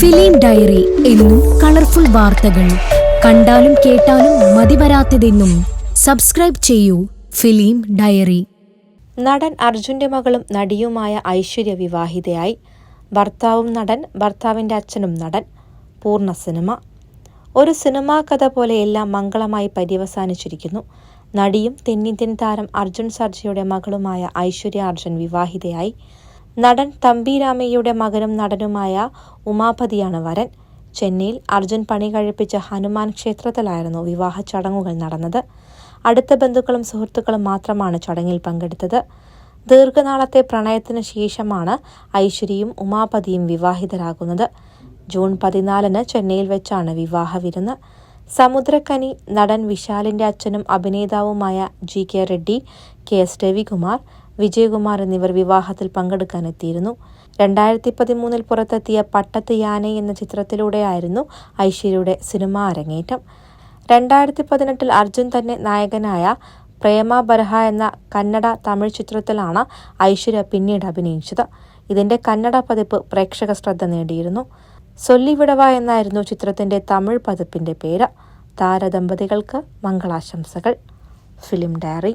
Film diary എന്നും colourful വാർത്തകൾ. കണ്ടാലും കേട്ടാലും മതിവരാത്തതെന്നും സബ്സ്ക്രൈബ് ചെയ്യൂ ഫിലിം ഡയറി. നടൻ അർജുന്റെ മകളും നടിയുമായ ഐശ്വര്യ വിവാഹിതയായി. ഭർത്താവും നടൻ ഭർത്താവിന്റെ അച്ഛനും നടൻ. പൂർണ സിനിമ. ഒരു സിനിമാ കഥ പോലെ എല്ലാം മംഗളമായി പര്യവസാനിച്ചിരിക്കുന്നു. നടിയും തെന്നിന്ത്യൻ താരം അർജുൻ സർജയുടെ മകളുമായ ഐശ്വര്യ അർജുൻ വിവാഹിതയായി. നടൻ തമ്പിരാമയ്യയുടെ മകനും നടനുമായ ഉമാപതിയാണ് വരൻ. ചെന്നൈയിൽ അർജുൻ പണി കഴിപ്പിച്ച ഹനുമാൻ ക്ഷേത്രത്തിലായിരുന്നു വിവാഹ ചടങ്ങുകൾ നടന്നത്. അടുത്ത ബന്ധുക്കളും സുഹൃത്തുക്കളും മാത്രമാണ് ചടങ്ങിൽ പങ്കെടുത്തത്. ദീർഘനാളത്തെ പ്രണയത്തിന് ശേഷമാണ് ഐശ്വര്യയും ഉമാപതിയും വിവാഹിതരാകുന്നത്. ജൂൺ പതിനാലിന് ചെന്നൈയിൽ വെച്ചാണ് വിവാഹ വിരുന്ന്. സമുദ്രക്കനി നടൻ വിശാലിന്റെ അച്ഛനും അഭിനേതാവുമായ G K Reddy K S Ravikumar Vijayakumar എന്നിവർ വിവാഹത്തിൽ പങ്കെടുക്കാനെത്തിയിരുന്നു. രണ്ടായിരത്തി പതിമൂന്നിൽ പുറത്തെത്തിയ പട്ടത്ത് യാനെ എന്ന ചിത്രത്തിലൂടെയായിരുന്നു ഐശ്വര്യയുടെ സിനിമാ അരങ്ങേറ്റം. രണ്ടായിരത്തി പതിനെട്ടിൽ അർജുൻ തന്നെ നായകനായ പ്രേമ ബർഹ എന്ന കന്നഡ തമിഴ് ചിത്രത്തിലാണ് ഐശ്വര്യ പിന്നീട് അഭിനയിച്ചത്. ഇതിന്റെ കന്നഡ പതിപ്പ് പ്രേക്ഷക ശ്രദ്ധ നേടിയിരുന്നു. സൊല്ലിവിടവ എന്നായിരുന്നു ചിത്രത്തിന്റെ തമിഴ് പതിപ്പിന്റെ പേര്. താരദമ്പതികൾക്ക് മംഗളാശംസകൾ. Film diary.